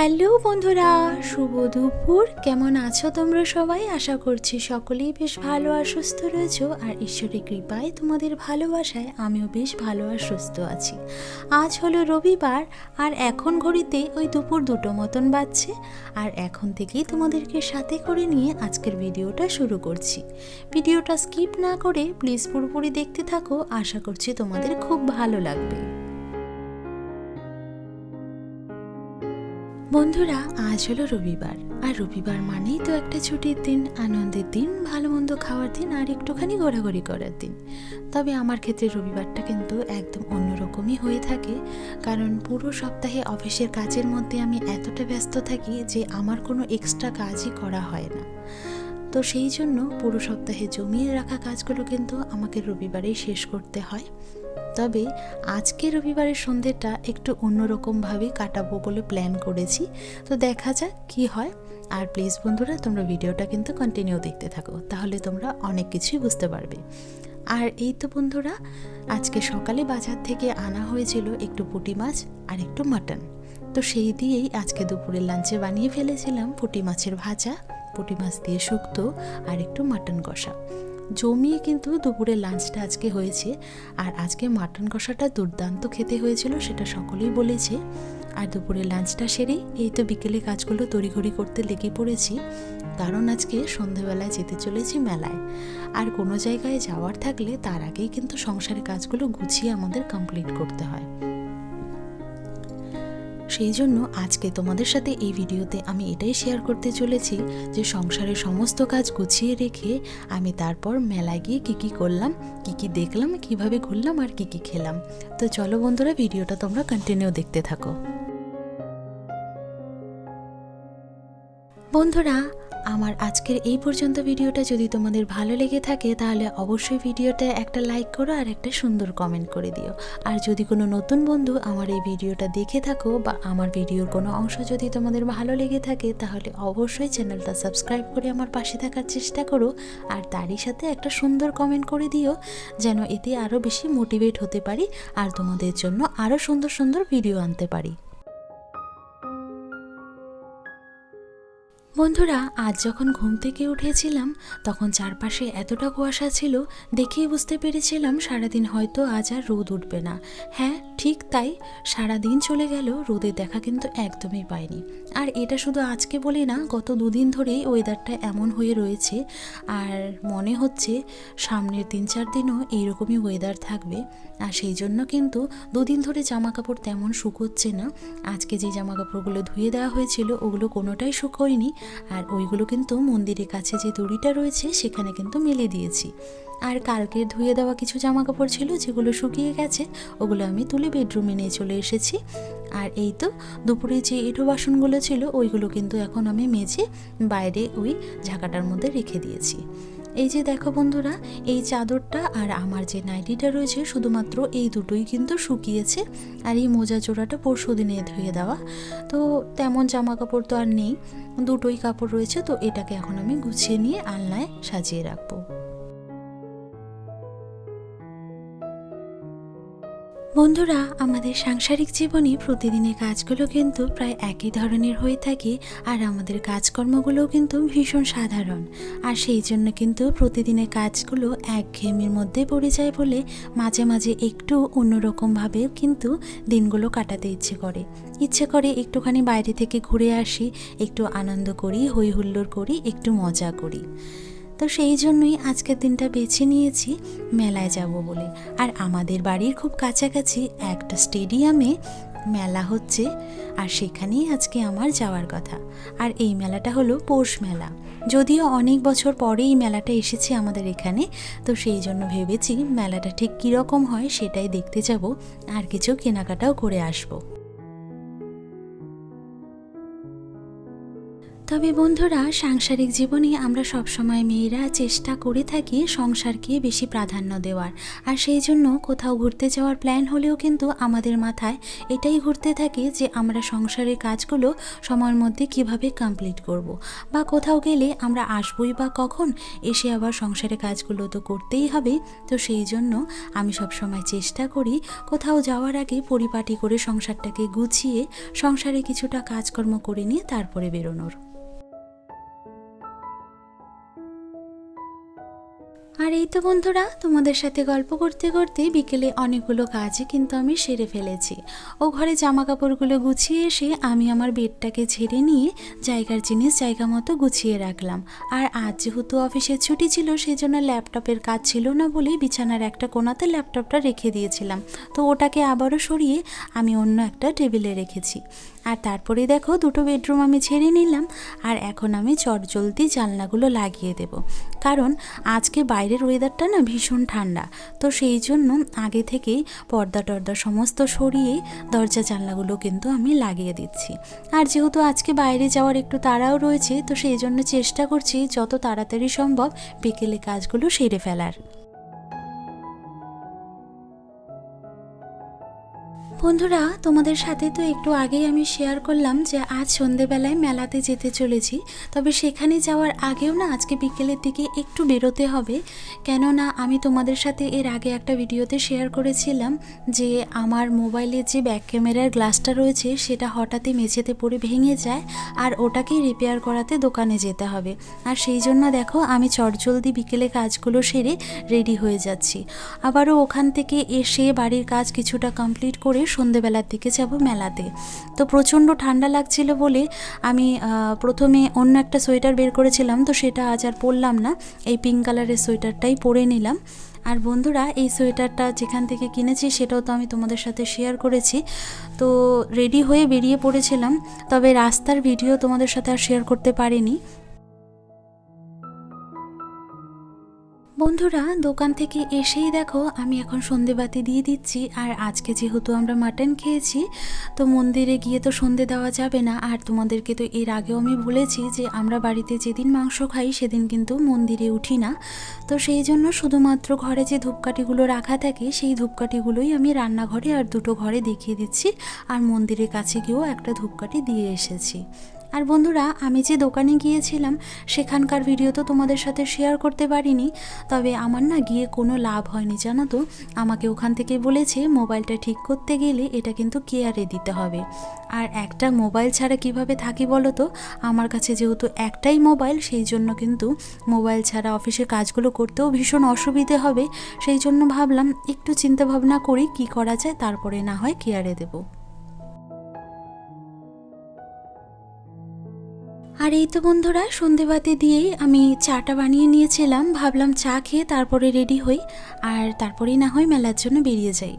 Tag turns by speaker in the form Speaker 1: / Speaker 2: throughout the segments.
Speaker 1: Hello বন্ধুরা, শুভ দুপুর। কেমন আছো তোমরা সবাই? আশা করছি সকলেই বেশ ভালো আর সুস্থ রয়েছো। আর ঈশ্বরের কৃপায় তোমাদের ভালোবাসায় আমিও বেশ ভালো আর সুস্থ আছি। আজ হলো রবিবার, আর এখন ঘড়িতে ওই দুপুর দুটো মতন বাজছে। আর এখন থেকেই তোমাদেরকে সাথে করে নিয়ে আজকের ভিডিওটা শুরু করছি। ভিডিওটা স্কিপ না করে প্লিজ পুরোপুরি দেখতে থাকো। আশা করছি তোমাদের খুব ভালো লাগবে। বন্ধুরা, আজ হলো রবিবার। আর রবিবার মানেই তো একটা ছুটির দিন, আনন্দের দিন ভালো মন্দ খাওয়ার দিন, আর একটুখানি ঘোরাঘুরি করার দিন। তবে আমার ক্ষেত্রে রবিবারটা কিন্তু একদম অন্যরকমই হয়ে থাকে, কারণ পুরো সপ্তাহে অফিসের কাজের মধ্যে আমি এতটা ব্যস্ত থাকি যে আমার কোনো এক্সট্রা কাজই করা হয় না। তো সেই জন্য পুরো সপ্তাহে জমিয়ে রাখা কাজগুলো কিন্তু আমাকে রবিবারেই শেষ করতে হয়। তবে আজকে রবিবারের সন্ধ্যেটা একটু অন্যরকমভাবে কাটাবো বলে প্ল্যান করেছি। তো দেখা যাক কি হয়। আর প্লিজ বন্ধুরা, তোমরা ভিডিওটা কিন্তু কন্টিনিউ দেখতে থাকো, তাহলে তোমরা অনেক কিছুই বুঝতে পারবে। আর এই তো বন্ধুরা, আজকে সকালে বাজার থেকে আনা হয়েছিল একটু পুঁটি মাছ আর একটু মাটন। তো সেই দিয়েই আজকে দুপুরের লাঞ্চে বানিয়ে ফেলেছিলাম পুঁটি মাছের ভাজা। পুঁটি মাছ দিয়ে শুক্তো আর একটু মাটন কষা। জমিয়ে কিন্তু দুপুরের লাঞ্চটা আজকে হয়েছে। আর আজকে মাটন কষাটা দুর্দান্ত খেতে হয়েছিল সেটা সকলেই বলেছে। আর দুপুরের লাঞ্চটা সেরেই এই তো বিকেলে কাজগুলো তড়িঘড়ি করতে লেগে পড়েছি। কারণ আজকে সন্ধেবেলায় যেতে চলেছি মেলায়। আর কোনো জায়গায় যাওয়ার থাকলে তার আগেই কিন্তু সংসারের কাজগুলো গুছিয়ে আমাদের কমপ্লিট করতে হয়। সেই জন্য আজকে তোমাদের সাথে এই ভিডিওতে আমি এটাই শেয়ার করতে চলেছি যে সংসারের সমস্ত কাজ গুছিয়ে রেখে আমি তারপর মেলায় গিয়ে কী কী করলাম, কী কী দেখলাম, কীভাবে ঘুরলাম আর কী কী খেলাম। তো চলো বন্ধুরা, ভিডিওটা তোমরা কন্টিনিউ দেখতে থাকো। বন্ধুরা আমার আজকের এই পর্যন্ত ভিডিওটা যদি তোমাদের ভালো লেগে থাকে, তাহলে অবশ্যই ভিডিওটা একটা লাইক করো আর একটা সুন্দর কমেন্ট করে দিও। আর যদি কোনো নতুন বন্ধু আমার এই ভিডিওটা দেখে থাকো বা আমার ভিডিওর কোনো অংশ যদি তোমাদের ভালো লেগে থাকে, তাহলে অবশ্যই চ্যানেলটা সাবস্ক্রাইব করে আমার পাশে থাকার চেষ্টা করো। আর তারই সাথে একটা সুন্দর কমেন্ট করে দিও, যেন এতে আরও বেশি মোটিভেট হতে পারি আর তোমাদের জন্য আরও সুন্দর সুন্দর ভিডিও আনতে পারি। বন্ধুরা, আজ যখন ঘুম থেকে উঠেছিলাম, তখন চারপাশে এতটা কুয়াশা ছিল, দেখেই বুঝতে পেরেছিলাম সারাদিন হয়তো আজ আর রোদ উঠবে না। হ্যাঁ ঠিক তাই। সারাদিন চলে গেল রোদের দেখা কিন্তু একদমই পাইনি। আর এটা শুধু আজকে বলি না, গত দুদিন ধরেই ওয়েদারটা এমন হয়ে রয়েছে। আর মনে হচ্ছে সামনের তিন চার দিনও এইরকমই ওয়েদার থাকবে। আর সেই জন্য কিন্তু দুদিন ধরে জামা কাপড় তেমন শুকোচ্ছে না। আজকে যে জামা কাপড়গুলো ধুয়ে দেওয়া হয়েছিল, ওগুলো কোনোটাই শুকোয়নি। আর ওইগুলো কিন্তু মন্দিরের কাছে যে দড়িটা রয়েছে সেখানে কিন্তু মেলে দিয়েছি। আর কালকে ধুয়ে দেওয়া কিছু জামা কাপড় ছিল যেগুলো শুকিয়ে গেছে, ওগুলো আমি তুলে বেডরুমে নিয়ে চলে এসেছি। আর এই তো দুপুরে যে এঁটো বাসনগুলো ছিল, ওইগুলো কিন্তু এখন আমি মেজে বাইরে ওই ঝাঁকাটার মধ্যে রেখে দিয়েছি। এই যে দেখো বন্ধুরা, এই চাদরটা আর আমার যে নাইটিটা রয়েছে শুধুমাত্র এই দুটোই কিন্তু শুকিয়েছে আর এই মোজা জোড়াটা পরশু দিনে ধুয়ে দেওয়া। তো তেমন জামা কাপড় তো আর নেই, দুটোই কাপড় রয়েছে, তো এটাকে এখন আমি গুছিয়ে নিয়ে আলনায় সাজিয়ে রাখব। বন্ধুরা, আমাদের সাংসারিক জীবনে প্রতিদিনের কাজগুলো কিন্তু প্রায় একই ধরনের হয়ে থাকে আর আমাদের কাজকর্মগুলোও কিন্তু ভীষণ সাধারণ। আর সেই জন্য কিন্তু প্রতিদিনের কাজগুলো একঘেয়েমির মধ্যে পড়ে যায় বলে মাঝে মাঝে একটু অন্যরকমভাবে কিন্তু দিনগুলো কাটাতে ইচ্ছে করে। ইচ্ছে করে একটুখানি বাইরে থেকে ঘুরে আসি, একটু আনন্দ করি হই হুল্লোড় করি, একটু মজা করি। তো সেই জন্যই আজকের দিনটা বেছে নিয়েছি, মেলায় যাব বলে। আর আমাদের বাড়ির খুব কাছাকাছি একটা স্টেডিয়ামে মেলা হচ্ছে, আর সেখানেই আজকে আমার যাওয়ার কথা। আর এই মেলাটা হলো পৌষ মেলা। যদিও অনেক বছর পরে এই মেলাটা এসেছে আমাদের এখানে, তো সেই জন্য ভেবেছি মেলাটা ঠিক কীরকম হয় সেটাই দেখতে যাব, আর কিছু কেনাকাটাও করে আসব। তবে বন্ধুরা, সাংসারিক জীবনে আমরা সবসময় মেয়েরা চেষ্টা করে থাকি সংসারকে বেশি প্রাধান্য দেওয়ার। আর সেই জন্য কোথাও ঘুরতে যাওয়ার প্ল্যান হলেও কিন্তু আমাদের মাথায় এটাই ঘুরতে থাকে যে আমরা সংসারের কাজগুলো সময়ের মধ্যে কীভাবে কমপ্লিট করব। বা কোথাও গেলে আমরা আসবই বা কখন, এসে আবার সংসারের কাজগুলো তো করতেই হবে। তো সেই জন্য আমি সবসময় চেষ্টা করি কোথাও যাওয়ার আগে পরিপাটি করে সংসারটাকে গুছিয়ে সংসারে কিছুটা কাজকর্ম করে নিয়ে তারপরে বেরোনোর। আর এই তো বন্ধুরা, তোমাদের সাথে গল্প করতে করতে বিকেলে অনেকগুলো কাজই কিন্তু আমি সেরে ফেলেছি। ও ঘরে জামা কাপড়গুলো গুছিয়ে এসে আমি আমার বেডটাকে ঝেড়ে নিয়ে জায়গার জিনিস জায়গা মতো গুছিয়ে রাখলাম। আর আজ যেহেতু অফিসের ছুটি ছিল সেই জন্য ল্যাপটপের কাজ ছিল না বলে বিছানার একটা কোনাতে ল্যাপটপটা রেখে দিয়েছিলাম। তো ওটাকে আবারও সরিয়ে আমি অন্য একটা টেবিলে রেখেছি। আর তারপরে দেখো দুটো বেডরুম আমি ছেড়ে নিলাম, আর এখন আমি চটজলদি জানলাগুলো লাগিয়ে দেব। কারণ আজকে বাইরের ওয়েদারটা না ভীষণ ঠান্ডা, তো সেই জন্য আগে থেকেই পর্দা টর্দা সমস্ত সরিয়ে দরজা জানলাগুলো কিন্তু আমি লাগিয়ে দিচ্ছি। আর যেহেতু আজকে বাইরে যাওয়ার একটু তাড়াও রয়েছে, তো সেই জন্য চেষ্টা করছি যত তাড়াতাড়ি সম্ভব বিকেলে কাজগুলো সেরে ফেলার। বন্ধুরা, তোমাদের সাথে তো একটু আগেই আমি শেয়ার করলাম যে আজ সন্ধেবেলায় মেলাতে যেতে চলেছি। তবে সেখানে যাওয়ার আগেও না আজকে বিকেলের দিকে একটু বেরোতে হবে। কেননা আমি তোমাদের সাথে এর আগে একটা ভিডিওতে শেয়ার করেছিলাম যে আমার মোবাইলের যে ব্যাক ক্যামেরার গ্লাসটা রয়েছে, সেটা হঠাৎই মেঝেতে পড়ে ভেঙে যায় আর ওটাকেই রিপেয়ার করাতে দোকানে যেতে হবে। আর সেই জন্য দেখো, আমি চটজলদি বিকেলে কাজগুলো সেরে রেডি হয়ে যাচ্ছি। আবারও ওখান থেকে এসে বাড়ির কাজ কিছুটা কমপ্লিট করে সন্ধেবেলার দিকে যাব মেলাতে। তো প্রচণ্ড ঠান্ডা লাগছিল বলে আমি প্রথমে অন্য একটা সোয়েটার বের করেছিলাম, তো সেটা আজ আর পরলাম না। এই পিঙ্ক কালারের সোয়েটারটাই পরে নিলাম। আর বন্ধুরা, এই সোয়েটারটা যেখান থেকে কিনেছি সেটাও তো আমি তোমাদের সাথে শেয়ার করেছি। তো রেডি হয়ে বেরিয়ে পড়েছিলাম, তবে রাস্তার ভিডিও তোমাদের সাথে আর শেয়ার করতে পারিনি। বন্ধুরা, দোকান থেকে এসেই দেখো, আমি এখন সন্ধেবাতি দিয়ে দিচ্ছি। আর আজকে যেহেতু আমরা মাটন খেয়েছি, তো মন্দিরে গিয়ে তো সন্ধে দেওয়া যাবে না। আর তোমাদেরকে তো এর আগেও আমি বলেছি যে, আমরা বাড়িতে যেদিন মাংস খাই, সেদিন কিন্তু মন্দিরে উঠি না। তো সেই জন্য শুধুমাত্র ঘরে যে ধূপকাঠিগুলো রাখা থাকে, সেই ধূপকাঠিগুলোই আমি রান্নাঘরে আর দুটো ঘরে দেখিয়ে দিচ্ছি। আর মন্দিরের কাছে গিয়েও একটা ধূপকাঠি দিয়ে এসেছি। আর বন্ধুরা, আমি যে দোকানে গিয়েছিলাম, সেখানকার ভিডিও তো তোমাদের সাথে শেয়ার করতে পারিনি। তবে আমার না গিয়ে কোনো লাভ হয়নি, জানো তো? আমাকে ওখান থেকে বলেছে, মোবাইলটা ঠিক করতে গেলে এটা কিন্তু কেয়ারে দিতে হবে। আর একটা মোবাইল ছাড়া কীভাবে থাকি বলো তো? আমার কাছে যেহেতু একটাই মোবাইল, সেই জন্য কিন্তু মোবাইল ছাড়া অফিসে কাজগুলো করতেও ভীষণ অসুবিধে হবে। সেই জন্য ভাবলাম, একটু চিন্তা ভাবনা করি, কি করা যায়, তারপরে না হয় কেয়ারে দেবো। আর এই তো বন্ধুরা, সন্ধেবাতি দিয়েই আমি চাটা বানিয়ে নিয়েছিলাম। ভাবলাম চা খেয়ে তারপরে রেডি হই, আর তারপরেই না হয় মেলার জন্য বেরিয়ে যাই।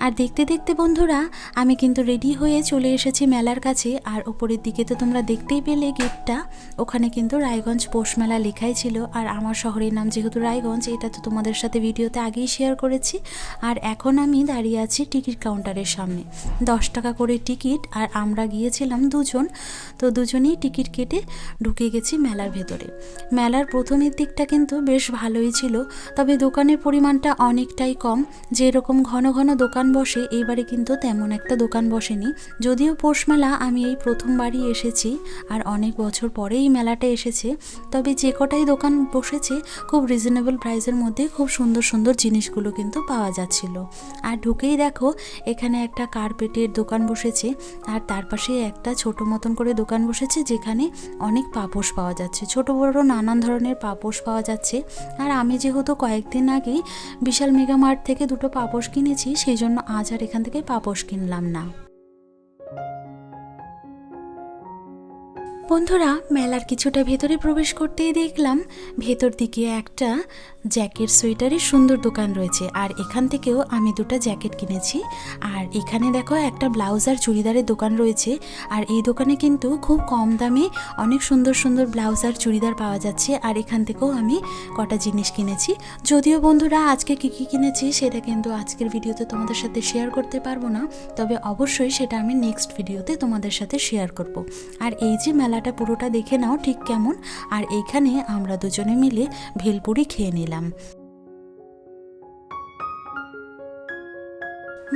Speaker 1: আর দেখতে দেখতে বন্ধুরা, আমি কিন্তু রেডি হয়ে চলে এসেছি মেলার কাছে। আর ওপরের দিকে তো তোমরা দেখতেই পেলে গেটটা। ওখানে কিন্তু রায়গঞ্জ পৌষ মেলা লেখাই ছিল। আর আমার শহরের নাম যেহেতু রায়গঞ্জ, এটা তো তোমাদের সাথে ভিডিওতে আগেই শেয়ার করেছি। আর এখন আমি দাঁড়িয়ে আছি টিকিট কাউন্টারের সামনে। দশ টাকা করে টিকিট, আর আমরা গিয়েছিলাম দুজন। তো দুজনেই টিকিট কেটে ঢুকে গেছি মেলার ভেতরে। মেলার প্রথমের দিকটা কিন্তু বেশ ভালোই ছিল। তবে দোকানের পরিমাণটা অনেকটাই কম। যেরকম ঘন ঘন দোকান বসে, এইবারে কিন্তু তেমন একটা দোকান বসেনি। যদিও পৌষ মেলা আমি এই প্রথমবারই এসেছি আর অনেক বছর পরে এই মেলাটা এসেছে। তবে যে কটাই দোকান বসেছে, খুব রিজনেবল প্রাইসের মধ্যে খুব সুন্দর সুন্দর জিনিসগুলো কিন্তু পাওয়া যাচ্ছিল। আর ঢুকেই দেখো, এখানে একটা কার্পেটের দোকান বসেছে আর তার পাশে একটা ছোট মতন করে দোকান বসেছে, যেখানে অনেক পাপোশ পাওয়া যাচ্ছে। ছোট, বড় নানান ধরনের পাপোশ পাওয়া যাচ্ছে। আর আমি যেহেতু কয়েকদিন আগেই বিশাল মেগা মার্ট থেকে দুটো পাপোশ কিনেছি, সেই জন্য আজ আর এখান থেকে পাপোশ কিনলাম না। বন্ধুরা, মেলার কিছুটা ভেতরে প্রবেশ করতেই দেখলাম, ভেতর দিকে একটা জ্যাকেট সোয়েটারের সুন্দর দোকান রয়েছে। আর এখান থেকেও আমি দুটো জ্যাকেট কিনেছি। আর এখানে দেখো একটা ব্লাউজ আর চুড়িদারের দোকান রয়েছে। আর এই দোকানে কিন্তু খুব কম দামে অনেক সুন্দর সুন্দর ব্লাউজ আর চুড়িদার পাওয়া যাচ্ছে। আর এখান থেকেও আমি কটা জিনিস কিনেছি। যদিও বন্ধুরা, আজকে কী কী কিনেছি সেটা কিন্তু আজকের ভিডিওতে তোমাদের সাথে শেয়ার করতে পারব না। তবে অবশ্যই সেটা আমি নেক্সট ভিডিওতে তোমাদের সাথে শেয়ার করব। আর এই যে মেলাটা মেলাটা পুরোটা দেখে নাও ঠিক কেমন। আর এইখানে আমরা দুজনে মিলে ভেলপুরি খেয়ে নিলাম।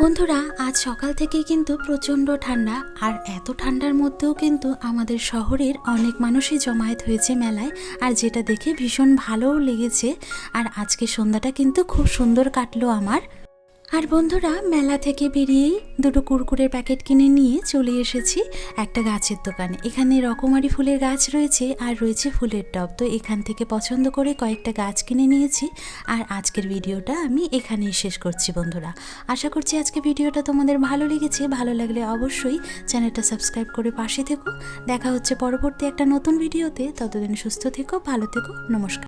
Speaker 1: বন্ধুরা, আজ সকাল থেকেই কিন্তু প্রচণ্ড ঠান্ডা, আর এত ঠান্ডার মধ্যেও কিন্তু আমাদের শহরের অনেক মানুষই জমায়েত হয়েছে মেলায়, আর যেটা দেখে ভীষণ ভালোও লেগেছে। আর আজকে সন্ধ্যাটা কিন্তু খুব সুন্দর কাটলো আমার। আর বন্ধুরা, মেলা থেকে বেরিয়েই দুটো কুরকুরের প্যাকেট কিনে নিয়ে চলে এসেছি একটা গাছের দোকানে। এখানে রকমারি ফুলের গাছ রয়েছে আর রয়েছে ফুলের টব। তো এখান থেকে পছন্দ করে কয়েকটা গাছ কিনে নিয়েছি আর আজকের ভিডিওটা আমি এখানেই শেষ করছি বন্ধুরা। আশা করছি আজকে ভিডিওটা তোমাদের ভালো লেগেছে। ভালো লাগলে অবশ্যই চ্যানেলটা সাবস্ক্রাইব করে পাশে থেকো। দেখা হচ্ছে পরবর্তী একটা নতুন ভিডিওতে। ততদিন সুস্থ থেকো, ভালো থেকো, নমস্কার।